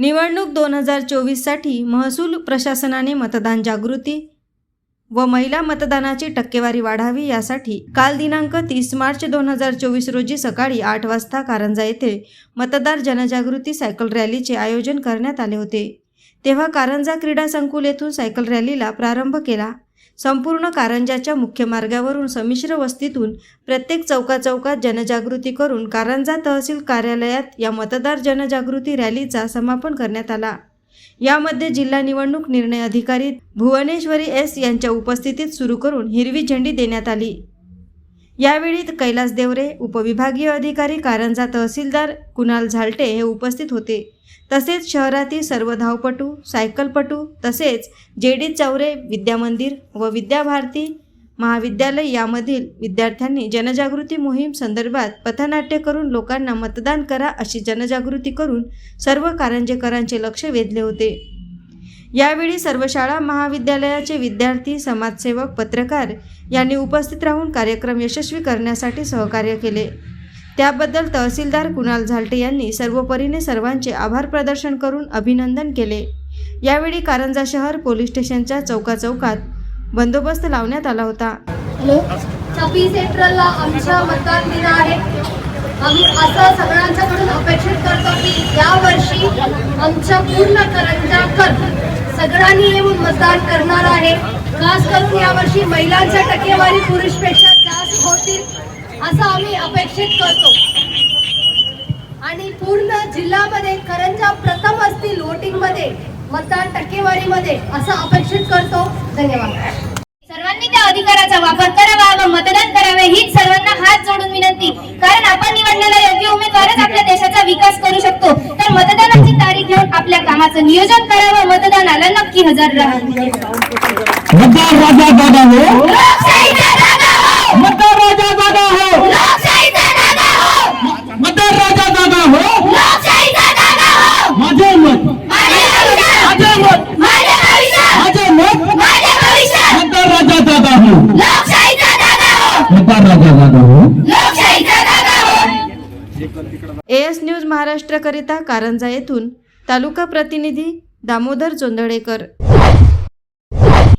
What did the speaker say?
निवडणूक दोन हजार चोवीससाठी महसूल प्रशासनाने मतदान जागृती व महिला मतदानाची टक्केवारी वाढावी यासाठी काल दिनांक तीस मार्च दोन हजार चोवीस रोजी सकाळी आठ वाजता कारंजा येथे मतदार जनजागृती सायकल रॅलीचे आयोजन करण्यात आले होते. तेव्हा कारंजा क्रीडा संकुल येथून सायकल रॅलीला प्रारंभ केला. संपूर्ण कारंजाच्या मुख्य मार्गावरून संमिश्र वस्तीतून प्रत्येक चौकाचौकात जनजागृती करून कारंजा तहसील कार्यालयात या मतदार जनजागृती रॅलीचा समापन करण्यात आला. यामध्ये जिल्हा निवडणूक निर्णय अधिकारी भुवनेश्वरी एस यांच्या उपस्थितीत सुरू करून हिरवी झेंडी देण्यात आली. यावेळी कैलास देवरे उपविभागीय अधिकारी कारंजा तहसीलदार कुणाल झालटे हे उपस्थित होते. तसेच शहरातील सर्व धावपटू सायकलपटू तसेच जे डी चौरे विद्यामंदिर व विद्याभारती महाविद्यालय यामधील विद्यार्थ्यांनी जनजागृती मोहीम संदर्भात पथनाट्य करून लोकांना मतदान करा अशी जनजागृती करून सर्व कारंजेकरांचे लक्ष वेधले होते. यावेळी सर्व शाळा महाविद्यालयाचे विद्यार्थी समाजसेवक पत्रकार यांनी उपस्थित राहून कार्यक्रम यशस्वी करण्यासाठी सहकार्य केले. त्याबद्दल तहसीलदार कुणाल झालटे यांनी सर्वपरीने सर्वांचे आभार प्रदर्शन करून अभिनंदन केले. यावेळी कारंजा शहर पोलीस स्टेशनच्या चौकाचौकात बंदोबस्त लावण्यात आला होता. छब्बीस एप्रिलला आमचा मतदान दिन आहे. आम्ही असं सगळ्यांच्याकडून अपेक्षित करतो की यावर्षी आमच्या पूर्ण करंजाकर सगळ्यांनी येऊन मतदान करणार आहे. खास करून यावर्षी महिलांच्या टक्केवारी पुरुषपेक्षा जास्त होतील असं आम्ही अपेक्षित करतो. आणि पूर्ण जिल्ह्यामध्ये करंजा प्रथम असतील वोटिंगमध्ये मतदान टक्केवारीमध्ये असं अपेक्षित करतो. धन्यवाद. सर्वांनी त्या अधिकाराचा वापर करावा व मतदान करावे हीच सर्वांना हात जोडून विनंती. कारण आपण निवडलेला योग्य उमेदवारच आपल्या देशाचा विकास करू शकतो. तर मतदान घेऊन आपल्या कामाचं नियोजन करावं मतदानाला नक्की हजर राहा. मतदार राजा दादा हो. मतदार राजा दादा हो. मतदार राजा दादा हो. माझे मत. माझे मत. माझे मत. मतदार राजा दादा हो. मतदार राजा दादा हो. एएस न्यूज महाराष्ट्रकरिता कारंजा येथून तालुका प्रतिनिधी दामोदर चोंदळेकर